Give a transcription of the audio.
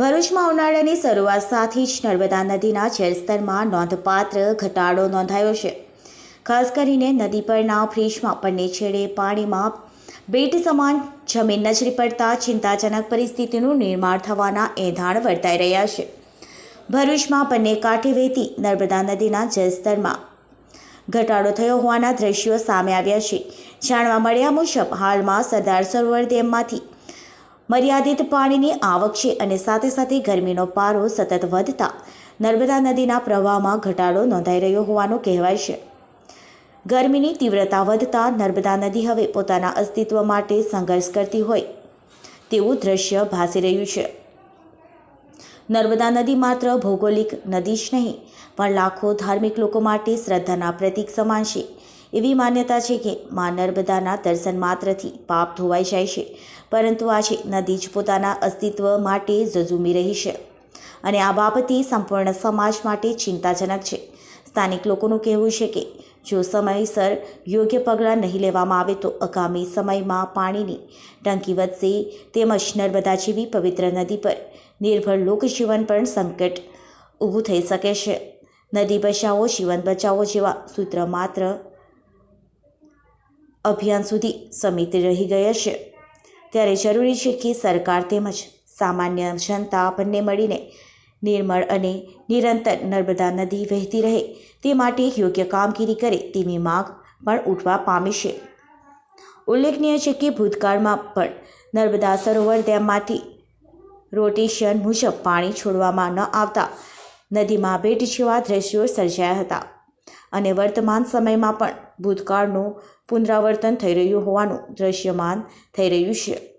ભરૂચમાં ઉનાળાની શરૂઆત સાથે જ નર્મદા નદીના જળસ્તરમાં નોંધપાત્ર ઘટાડો નોંધાયો છે. ખાસ કરીને નદી પરના ફ્રીજમાં બંને છેડે પાણીમાં બેટ સમાન જમીન નજરી પડતા ચિંતાજનક પરિસ્થિતિનું નિર્માણ થવાના એંધાણ વર્તાઈ રહ્યા છે. ભરૂચમાં બંને કાંઠે વહેતી નર્મદા નદીના જળસ્તરમાં ઘટાડો થયો હોવાના દ્રશ્યો સામે આવ્યા છે. જાણવા મળ્યા મુજબ, હાલમાં સરદાર સરોવર ડેમમાંથી મર્યાદિત પાણીની આવક છે અને સાથે સાથે ગરમીનો પારો સતત વધતા નર્મદા નદીના પ્રવાહમાં ઘટાડો નોંધાઈ રહ્યો હોવાનું કહેવાય છે. ગરમીની તીવ્રતા વધતા નર્મદા નદી હવે પોતાના અસ્તિત્વ માટે સંઘર્ષ કરતી હોય તેવું દ્રશ્ય ભાસી રહ્યું છે. નર્મદા નદી માત્ર ભૌગોલિક નદી જ નહીં, પણ લાખો ધાર્મિક લોકો માટે શ્રદ્ધાના પ્રતીક સમાન છે. એવી માન્યતા છે કે મા નર્મદાના દર્શન માત્રથી પાપ ધોવાઈ જાય છે. પરંતુ આજે નદી જ પોતાના અસ્તિત્વ માટે ઝઝુમી રહી છે. અને આ બાબતે સંપૂર્ણ સમાજ માટે ચિંતાજનક છે. સ્થાનિક લોકોનું કહેવું છે કે જો સમયસર યોગ્ય પગલાં નહીં લેવામાં આવે તો આગામી સમયમાં પાણીની ટંકી વધશે તેમજ નર્મદા જેવી પવિત્ર નદી પર નિર્ભર લોકજીવન પણ સંકટ ઊભું થઈ શકે છે. નદી બચાવો, જીવન બચાવો જેવા સૂત્ર માત્ર અભિયાન સુધી સમિત રહી ગયા છે. ત્યારે જરૂરી છે કે સરકાર તેમજ સામાન્ય જનતા બંને મળીને નિર્મળ અને નિરંતર નર્મદા નદી વહેતી રહે તે માટે યોગ્ય કામગીરી કરે તેવી માંગ પણ ઉઠવા પામી છે. ઉલ્લેખનીય છે કે ભૂતકાળમાં પણ નર્મદા સરોવર ડેમમાંથી રોટેશન મુજબ પાણી છોડવામાં ન આવતા નદીમાં બેટ જેવા દ્રશ્યો સર્જાયા હતા. અને વર્તમાન સમયમાં પણ ભૂતકાળનું પુનરાવર્તન થઈ રહ્યું હોવાનું દ્રશ્યમાન થઈ રહ્યું છે.